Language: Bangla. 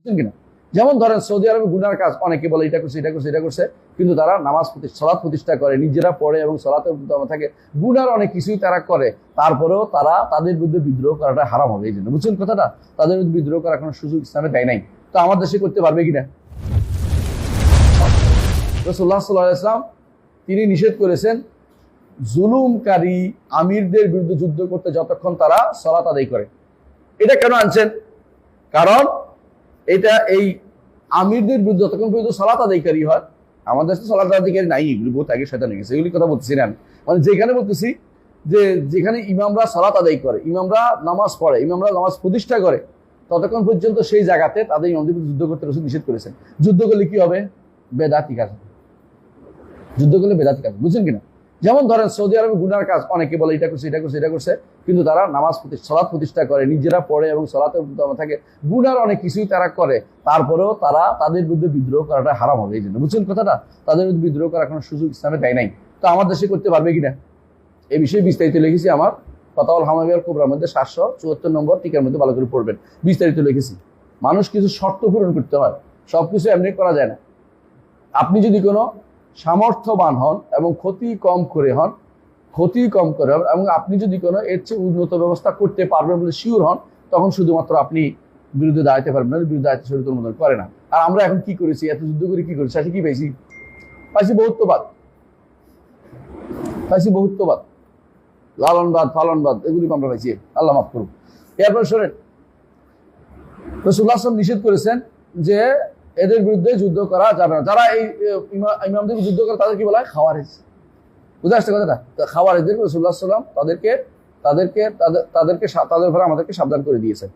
বুঝছেন কিনা? যেমন ধরেন সৌদি আরবে গুনার কাজ, অনেকে বলে এটা করছে এটা করছে এটা করছে, কিন্তু তারা নামাজ প্রতি- সলাৎ প্রতিষ্ঠা করে, নিজেরা পড়ে এবং সলাতের দমে থাকে। গুনার অনেক কিছুই তারা করে, তারপরেও তারা তাদের বিরুদ্ধে বিদ্রোহ করাটা হারাম হবে, এই জন্য। বুঝছেন কথাটা? তাদের বিরুদ্ধে বিদ্রোহ করার কোনো সুযোগ ইসলামে দেয় নাই। তো আমার দেশে করতে পারবে কিনা? সাল্লাহ ইসলাম তিনি নিষেধ করেছেন, জুলুমকারী আমিরদের বিরুদ্ধে যুদ্ধ করতে যতক্ষণ তারা সলাত আদায় করে। এটা কেন আনছেন? কারণ এটা এই আমিরদের বিরুদ্ধে যতক্ষণ পর্যন্ত সলাত আদায়কারী হয় আমাদের দেশে সলাত আদায়কারী নাই, এগুলি বহুত আগে শয়তান গেছে এগুলি কথা বলতেছি না। মানে যেখানে বলতেছি যে যেখানে ইমামরা সলাত আদায় করে, ইমামরা নামাজ পড়ে, ইমামরা নামাজ প্রতিষ্ঠা করে, ততক্ষণ পর্যন্ত সেই জায়গাতে তাদের ইমামদের যুদ্ধ করতে রসুল নিষেধ করেছেন। যুদ্ধ করলে কি হবে? বেদাতি কাজ যুদ্ধ করলে বেদাতি কাজ বুঝছেন কিনা? যেমন ধরেন সৌদি আরবে গুনার কাজ, অনেকে বলে এটা করছে এটা করছে এটা করছে, কিন্তু তারা নামাজ সলাৎ প্রতিষ্ঠা করে, নিজেরা পড়ে এবং সলাতের থাকে। গুনার অনেক কিছুই তারা করে, তারপরেও তারা তাদের বিরুদ্ধে বিদ্রোহ করাটা হারাম হবে, এই জন্য। বুঝছেন কথাটা? তাদের বিরুদ্ধে বিদ্রোহ করার কোনো সুযোগ ইসলামে দেয় নাই। তো আমার দেশে করতে পারবে কিনা? এই বিষয়ে বিস্তারিত লিখেছি আমার ফতাওয়াল হামাবিয়ার কোবরার মধ্যে সাতশো চুয়াত্তর নম্বর টিকার মধ্যে ভালো করে পড়বেন। বিস্তারিত লিখেছি। মানুষ কিছু শর্ত পূরণ করতে হয় সব কিছু এমনি করা যায় না। আপনি যদি কোনো সামর্থ্যবান হন এবং ক্ষতি কম করে হন, ক্ষতি কম করে হন, এবং আপনি যদি কোনো এর চেয়ে উন্নত ব্যবস্থা করতে পারবেন বলে শিওর হন, তখন শুধুমাত্র আপনি বিরুদ্ধে দাঁড়াতে পারবেন না, বিরুদ্ধে দাঁড়াতে শরীর অনুমোদন করে না। আর আমরা এখন কি করেছি? এত যুদ্ধ করে কি করেছি? আজকে কি পেয়েছি? পাইছি বহুত্ববাদ। পাইছি বহুত্ববাদ। লালনবাদ ফালনবাদ এগুলি আমরা পাইছি। আল্লাহ মাফ করুন এরপর শোনেন রসুল্লাহ নিষেধ করেছেন যে এদের বিরুদ্ধে যুদ্ধ করা যাবে না। যারা এই ইমামদের যুদ্ধ করে, তাদের কি বলা হয়? খাওয়ারেজ। বুঝে আসছে কথাটা? খাওয়ারেজদের রসুল্লাহ সাল্লাম তাদেরকে তাদেরকে, তাদের তাদেরকে তাদের উপরে আমাদেরকে সাবধান করে দিয়েছেন।